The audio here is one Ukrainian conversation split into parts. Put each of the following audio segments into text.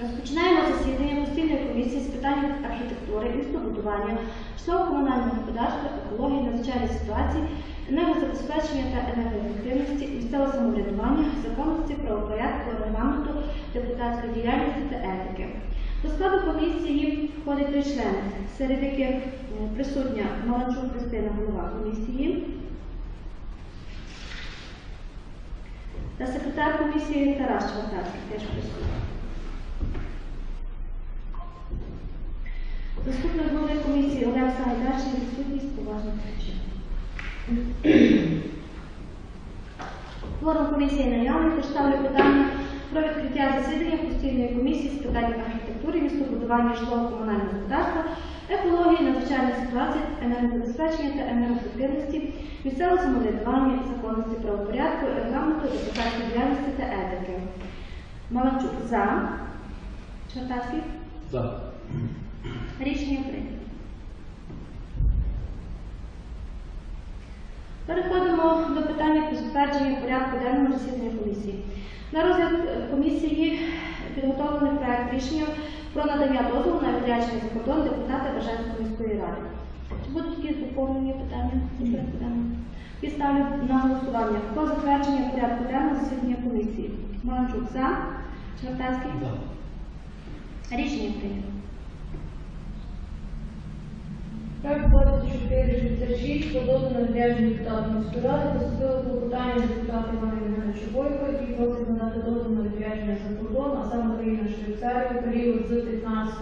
Розпочинаємо засідання постійної комісії з питань архітектури, містобудування, житлово-комунального господарства, екології, надзвичайної ситуації, енергозабезпечення та енергоефективності, місцевого самоврядування, законності, правопорядку, регламенту, депутатської діяльності та етики. До складу комісії входить три члени, серед яких е, присутня Маланчук Христина, голова комісії, та секретар комісії Тарас Чвартацький теж присутній. Заступник голови комісії Олег Сагайдачний відсутність поважних причин. Форум комісії наявний, тож ставлю питання про відкриття засідання постійної комісії з питань архітектури, містобудування, житлово-комунального господарства, екології, надзвичайної ситуації, енергозабезпечення та енергоефективності, місцевого самоврядування, законності правопорядку, регламенту, депутатської діяльності та етики. Маланчук за. Чертацький. За. Рішення прийнято. Переходимо до питання про затвердження порядку денного засідання комісії. На розгляд е, комісії підготовлений проект рішення про надання дозволу на відрядження за кордон депутата Бажанської міської ради. Чи будуть якісь доповнення питання? І ставлю на голосування про затвердження порядку денного засідання комісії. Маланчук за. Чвертацький. За. Рішення прийнято. Так, 2466 подано на відрядження депутата міської ради, поступило клопотання депутата Івана Євгеновича Бойко, який просить надати дозвіл відрядження за кордон, а саме Україна Швейцарію, у період з 15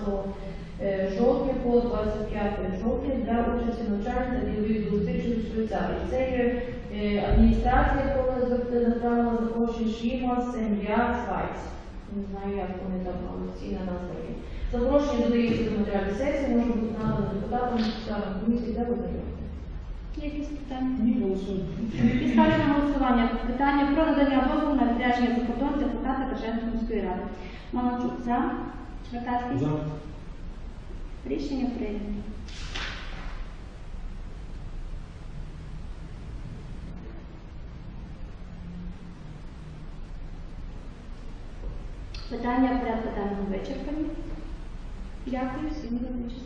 е, жовтня по 25 жовтня для участі в навчальних та зустрічей у Швейцарії. Це є е, адміністрація, яка направила запрошення Шіма, Сенря, Свайц. Не знаю, як вони там офіційно. Запрошення додається до матеріалів сесії, може бути надано депутатам, членам комісії для видання. Є якісь питання? Ні, голосуємо. І ставлю на голосування питання про надання дозволу на відрядження за кордон депутата Бережанської міської ради. Маланчук за. Чвертацький. За. Рішення прийнято. Питання порядку денного вичерпані. Plaklı bir sinir.